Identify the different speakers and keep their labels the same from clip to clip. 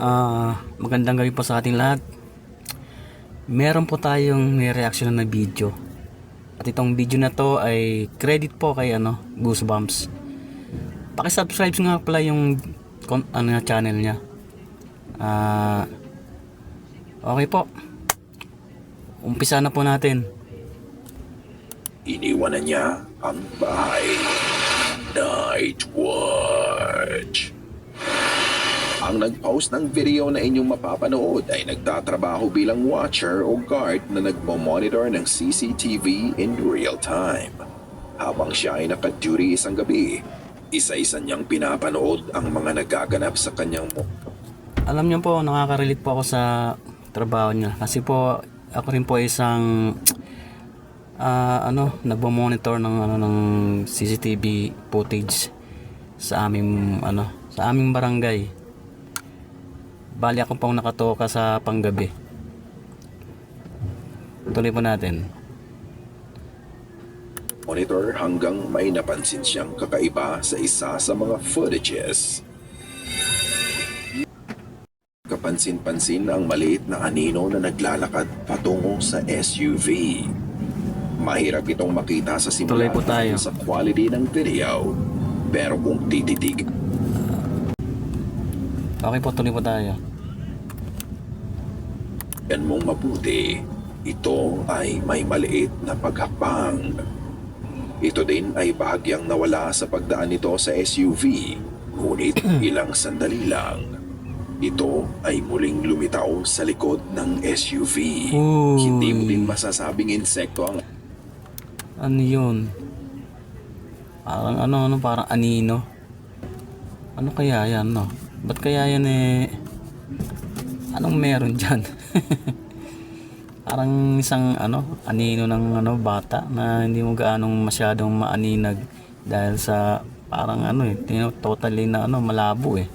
Speaker 1: Ah, magandang gabi po sa ating lahat. Meron po tayong reaction na video. At itong video na to ay credit po kay ano, Goosebumps. Paki-subscribe nga pala yung ano channel niya. Ah, okay po. Umpisa na po natin.
Speaker 2: Iniwanan niya ang bahay. Night Watch. Ang nag-post ng video na inyong mapapanood ay nagtatrabaho bilang watcher o guard na nagmo-monitor ng CCTV in real time. Habang siya ay naka-duty isang gabi, isa-isa niyang pinapanood ang mga nagaganap sa kanyang
Speaker 1: Alam niyo po, nakaka-relate po ako sa trabaho niya. Kasi po, ako rin po isang ah, ano, nagmo-monitor ng ano ng CCTV footage sa aming ano, sa aming barangay. Bali ako pong nakatoka sa panggabi. Tuloy po natin.
Speaker 2: monitor hanggang may napansin siyang kakaiba sa isa sa mga footages. Kapansin-pansin ang maliit na anino na naglalakad patungo sa SUV. Mahirap itong makita sa simula
Speaker 1: Tuloy po tayo.
Speaker 2: sa quality ng video. Pero kung tititig
Speaker 1: Okay po, tuloy po tayo.
Speaker 2: Yan mong mabuti, ito ay may maliit na paghakbang. Ito din ay bahagyang nawala sa pagdaan nito sa SUV, ngunit ilang sandali lang. Ito ay muling lumitaw sa likod ng SUV.
Speaker 1: Uy.
Speaker 2: Hindi mo din masasabing insekto ang
Speaker 1: Ano yun? Parang ano, ano, parang anino. Ano kaya yan, no? Ba't kaya yan eh... Anong meron dyan? parang isang ano, anino ng ano, bata na hindi mo gaanong masyadong maaninag dahil sa parang ano eh, totally na ano, malabo eh.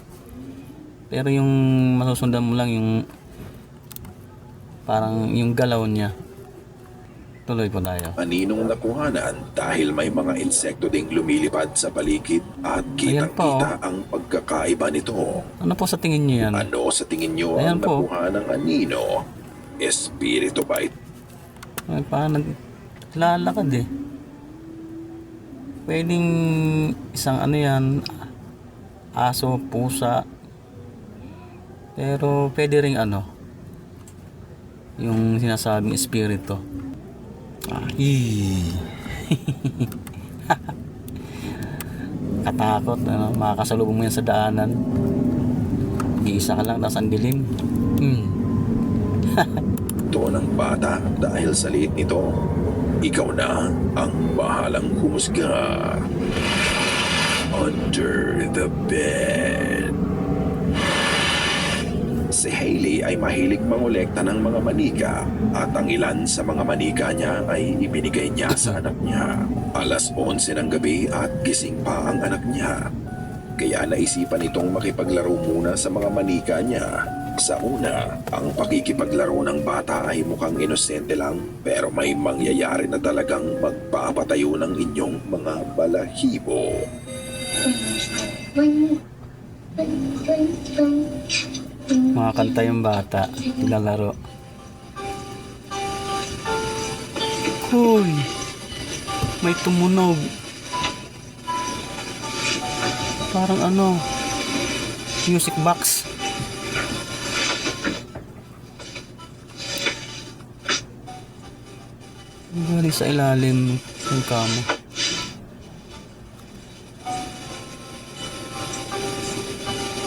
Speaker 1: Pero yung masusundan mo lang yung parang yung galaw niya. Tuloy po tayo.
Speaker 2: aninong nakuhanan dahil may mga insekto ding lumilipad sa paligid at kitang-kita ang pagkakaiba nito.
Speaker 1: Ano po sa tingin niyo yan?
Speaker 2: Ano sa tingin nyo
Speaker 1: Ayan
Speaker 2: ang
Speaker 1: po.
Speaker 2: nakuha ng anino? Espiritu ba ito?
Speaker 1: Ay, parang naglalakad eh. Pwedeng isang ano yan, aso, pusa. Pero pwede ring ano, yung sinasabing espiritu. Ay. Katakot, ano, makakasalubong mo yan sa daanan. Iisa ka lang, ang dilim. Hmm.
Speaker 2: Ito ng bata dahil sa liit nito. Ikaw na ang bahalang humusga. Under the bed. Si Hailey ay mahilig mangolekta ng mga manika at ang ilan sa mga manika niya ay ibinigay niya sa anak niya. Alas 11 ng gabi at gising pa ang anak niya. Kaya naisipan itong makipaglaro muna sa mga manika niya. Sa una, ang pakikipaglaro ng bata ay mukhang inosente lang pero may mangyayari na talagang magpapatayo ng inyong mga balahibo.
Speaker 1: Mga kanta yung bata, nilalaro. Hoy! May tumunog. Parang ano, music box. Galing sa ilalim ng kama.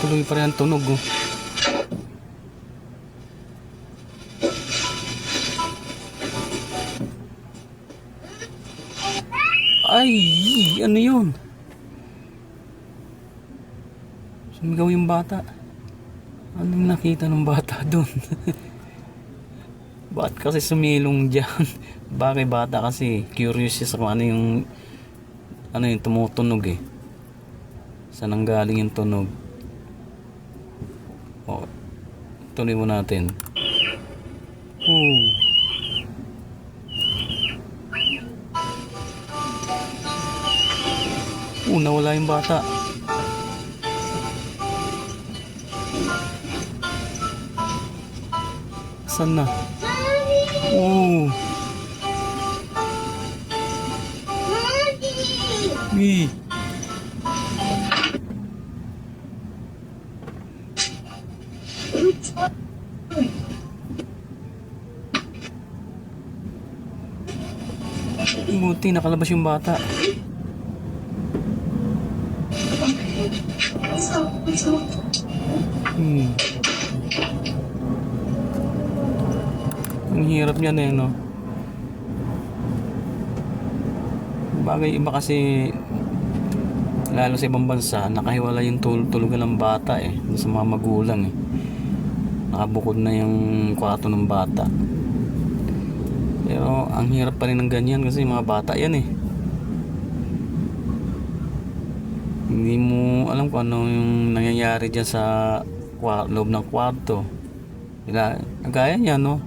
Speaker 1: Tuloy pa rin ang tunog oh. Ay, ano yun? Sumigaw yung bata. Anong nakita ng bata doon? Bakit kasi sumilong dyan? Bakit bata kasi curious siya sa kung ano yung ano yung tumutunog eh. Saan ang galing yung tunog? O, tuloy mo natin. Ooh. Uh, nawala yung bata. Asan na? Oo. Uy. Buti, nakalabas yung bata. Hmm. Ang hirap niyan eh, no? Bagay iba kasi lalo sa ibang bansa, nakahiwala yung tul tulugan ng bata eh, sa mga magulang eh. Nakabukod na yung kwarto ng bata. Pero ang hirap pa rin ng ganyan kasi mga bata yan eh. Hindi mo alam kung ano yung nangyayari dyan sa loob ng kwarto. Kaya, gaya niya no,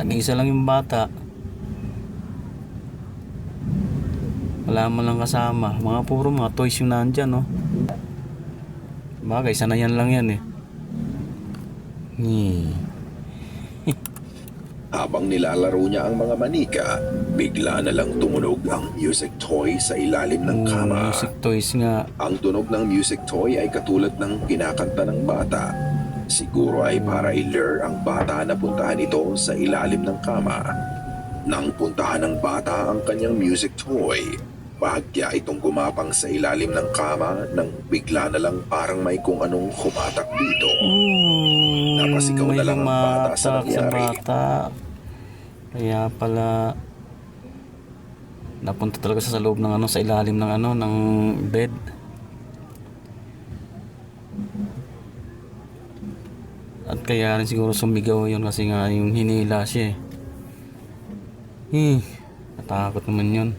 Speaker 1: nag-iisa lang yung bata. Wala mo lang kasama. Mga puro mga toys yung nandyan no. Bagay, sanayan lang yan eh. Hmm.
Speaker 2: Habang nilalaro niya ang mga manika, bigla na lang tumunog ang music toy sa ilalim ng kama.
Speaker 1: Music toys nga.
Speaker 2: Ang tunog ng music toy ay katulad ng kinakanta ng bata. Siguro ay para i-lure ang bata na puntahan ito sa ilalim ng kama. Nang puntahan ng bata ang kanyang music toy, bahagya itong gumapang sa ilalim ng kama nang bigla na lang parang may kung anong kumatak dito.
Speaker 1: Ooh,
Speaker 2: Napasigaw na lang ang bata sa nangyari.
Speaker 1: bata. Kaya pala napunta talaga sa loob ng ano sa ilalim ng ano ng bed. At kaya rin siguro sumigaw yun kasi nga yung hinila siya eh. Hmm, natakot naman yun.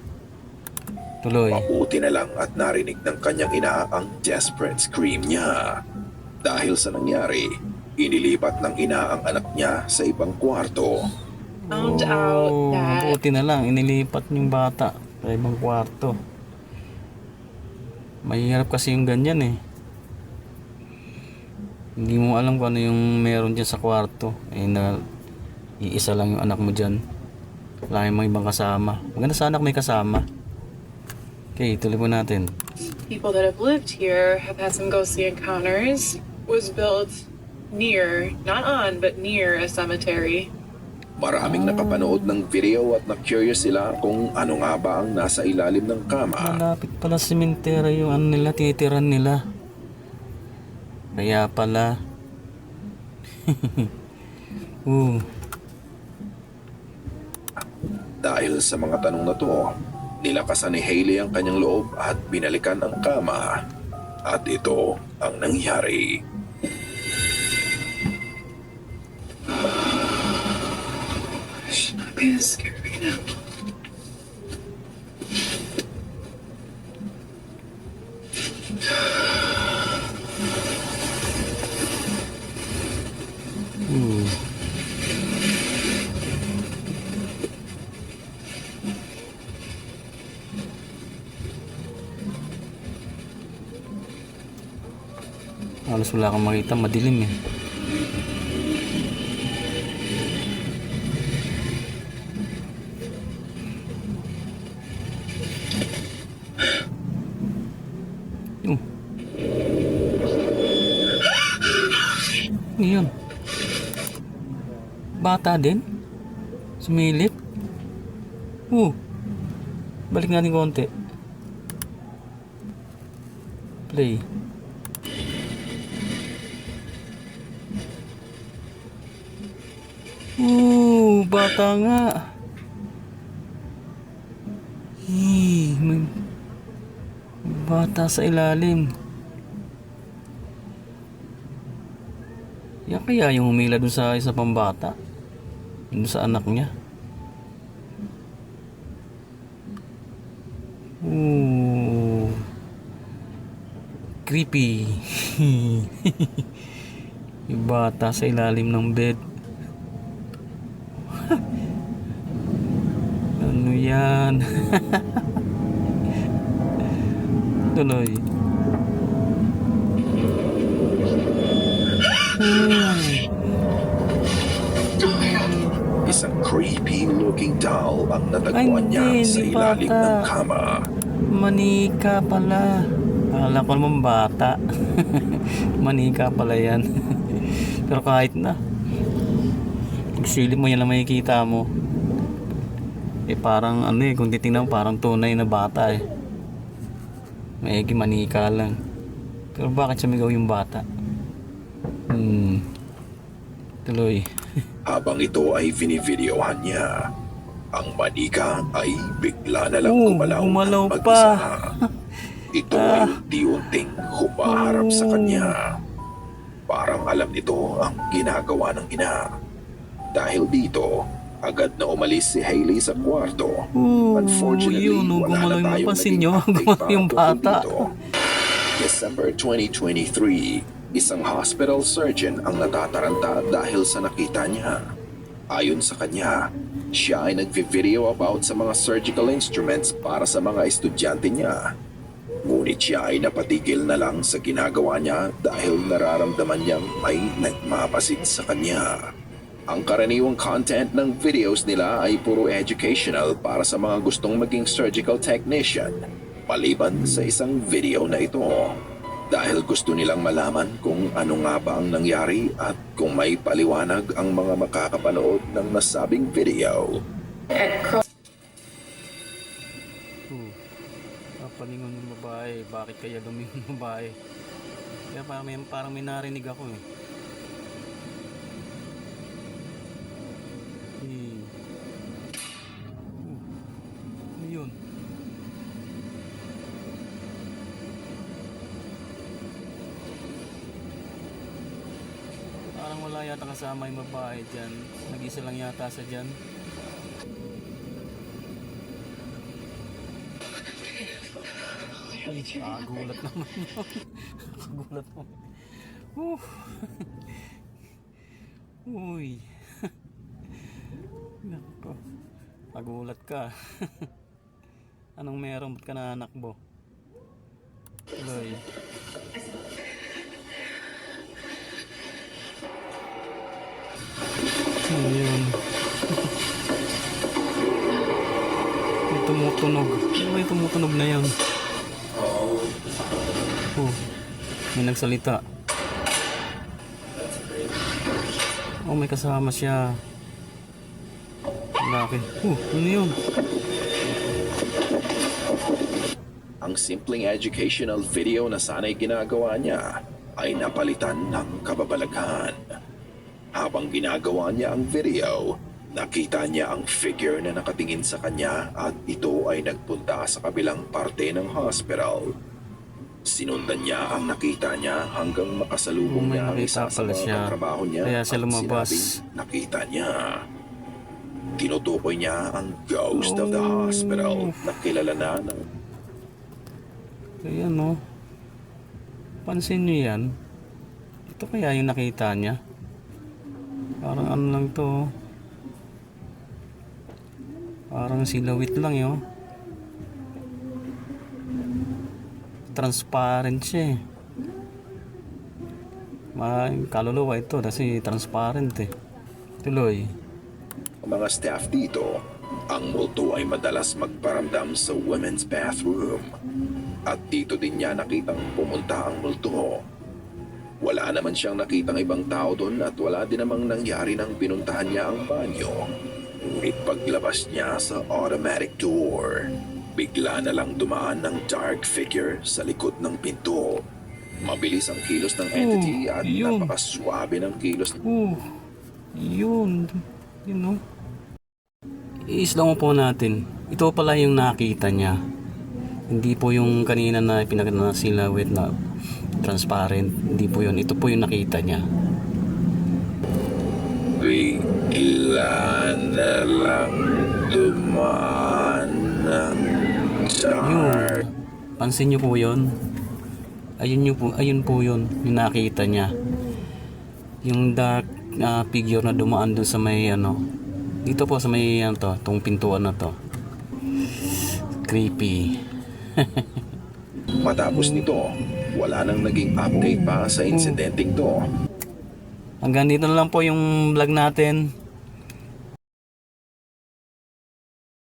Speaker 1: Tuloy.
Speaker 2: Mabuti na lang at narinig ng kanyang ina ang desperate scream niya. Dahil sa nangyari, inilipat ng ina ang anak niya sa ibang kwarto.
Speaker 3: found out
Speaker 1: Oh,
Speaker 3: that
Speaker 1: buti na lang, inilipat yung bata sa ibang kwarto. Mahirap kasi yung ganyan eh. Hindi mo alam kung ano yung meron dyan sa kwarto. Eh na, iisa lang yung anak mo dyan. Wala mga ibang kasama. Maganda sana kung may kasama. Okay, tuloy po natin.
Speaker 3: people that have lived here have had some ghostly encounters was built near, not on, but near a cemetery.
Speaker 2: Maraming nakapanood ng video at na-curious sila kung ano nga ba ang nasa ilalim ng kama.
Speaker 1: Malapit pala sa sementeryo yung ano nila, tinitiran nila. Kaya pala. uh,
Speaker 2: Dahil sa mga tanong na to, nilakasan ni Hailey ang kanyang loob at binalikan ang kama. At ito ang nangyari.
Speaker 3: Should not be this scared right now.
Speaker 1: Halos wala kang makita, madilim eh. Oh. Ano yun? Bata din? Sumilip? Uh. Balik natin konti. Play. Uh, bata nga. Eh, may bata sa ilalim. Yan kaya yung humila dun sa isa pang bata. Dun sa anak niya. Ooh. Creepy. yung bata sa ilalim ng bed. ano yan? Tuloy.
Speaker 3: God.
Speaker 2: creepy-looking doll ang natagpuan niya sa ilalim ng kama.
Speaker 1: Manika pala. Akala ko naman bata. Manika pala yan. Pero kahit na. Pagsilip mo yan lang makikita mo. Eh parang ano eh, kung titingnan mo parang tunay na bata eh. Maigi manika lang. Pero bakit sumigaw yung bata? Hmm. Tuloy.
Speaker 2: Habang ito ay vinivideohan niya, ang manika ay bigla na lang
Speaker 1: Oo,
Speaker 2: gumalaw, ng
Speaker 1: gumalaw
Speaker 2: mag-isa.
Speaker 1: pa.
Speaker 2: Ito ay unti-unting humaharap sa kanya. Parang alam nito ang ginagawa ng ina. Dahil dito, agad na umalis si Hailey sa kwarto.
Speaker 1: Oo,
Speaker 2: Unfortunately,
Speaker 1: yun, oh,
Speaker 2: wala na tayong
Speaker 1: mapansin
Speaker 2: naging
Speaker 1: nyo. yung bata.
Speaker 2: dito. December 2023, isang hospital surgeon ang natataranta dahil sa nakita niya. Ayon sa kanya, siya ay nagvi-video about sa mga surgical instruments para sa mga estudyante niya. Ngunit siya ay napatigil na lang sa ginagawa niya dahil nararamdaman niyang may nagmapasid sa kanya. Ang karaniwang content ng videos nila ay puro educational para sa mga gustong maging surgical technician, maliban sa isang video na ito. Dahil gusto nilang malaman kung ano nga ba ang nangyari at kung may paliwanag ang mga makakapanood ng nasabing video.
Speaker 1: Uh, papalingon ng babae. Bakit kaya lumingon ng babae? Kaya parang may, parang may narinig ako. Eh. Wala yata kasama yung babae dyan. Nag-isa lang yata sa dyan. Ah, gulat naman yun. gulat mo. Uh. Uy. Nako. Pagulat ka. Anong meron? Ba't ka nanakbo? Tuloy. Tumutunog. Ano may tumutunog na yun? Oh, may nagsalita. Oh, may kasama siya. Laki. Oh, ano yun?
Speaker 2: Ang simpleng educational video na sana'y ginagawa niya ay napalitan ng kababalaghan. Habang ginagawa niya ang video, nakita niya ang figure na nakatingin sa kanya at ito ay nagpunta sa kabilang parte ng hospital. Sinundan niya ang nakita niya hanggang makasalubong
Speaker 1: Oh,
Speaker 2: niya ang isa sa mga
Speaker 1: siya.
Speaker 2: katrabaho niya
Speaker 1: Kaya siya
Speaker 2: at
Speaker 1: lumabas.
Speaker 2: sinabing nakita niya. Tinutukoy niya ang ghost of the hospital na kilala na ng
Speaker 1: Ayan no. Pansin nyo yan. Ito kaya yung nakita niya. Parang ano lang to. Parang silawit lang yun. Transparent siya eh. Kaluluwa ito kasi transparent eh. Tuloy.
Speaker 2: mga staff dito, ang multo ay madalas magparamdam sa women's bathroom. At dito din niya nakitang pumunta ang multo. Wala naman siyang nakitang ibang tao doon at wala din namang nangyari nang pinuntahan niya ang banyo. Ngunit paglabas niya sa automatic door, bigla na lang dumaan ng dark figure sa likod ng pinto. Mabilis ang kilos ng entity
Speaker 1: Oh,
Speaker 2: at
Speaker 1: yun.
Speaker 2: napakaswabe ng kilos
Speaker 1: Uh, yun. No. I-slow mo po natin. Ito pala yung nakita niya. Hindi po yung kanina na pinagana silhouette na transparent. Hindi po yun. Ito po yung nakita niya.
Speaker 2: Bigla na lang dumaan ng
Speaker 1: Yun. Pansin niyo po yun. Ayun, yun po, ayun po yun. Yung nakita niya. Yung dark ah, figure na dumaan dun sa may ano. Dito po sa may ano to. Tong pintuan na to. Creepy.
Speaker 2: Matapos nito, wala nang naging update pa sa insidenteng to.
Speaker 1: Hanggang dito na lang po yung vlog natin.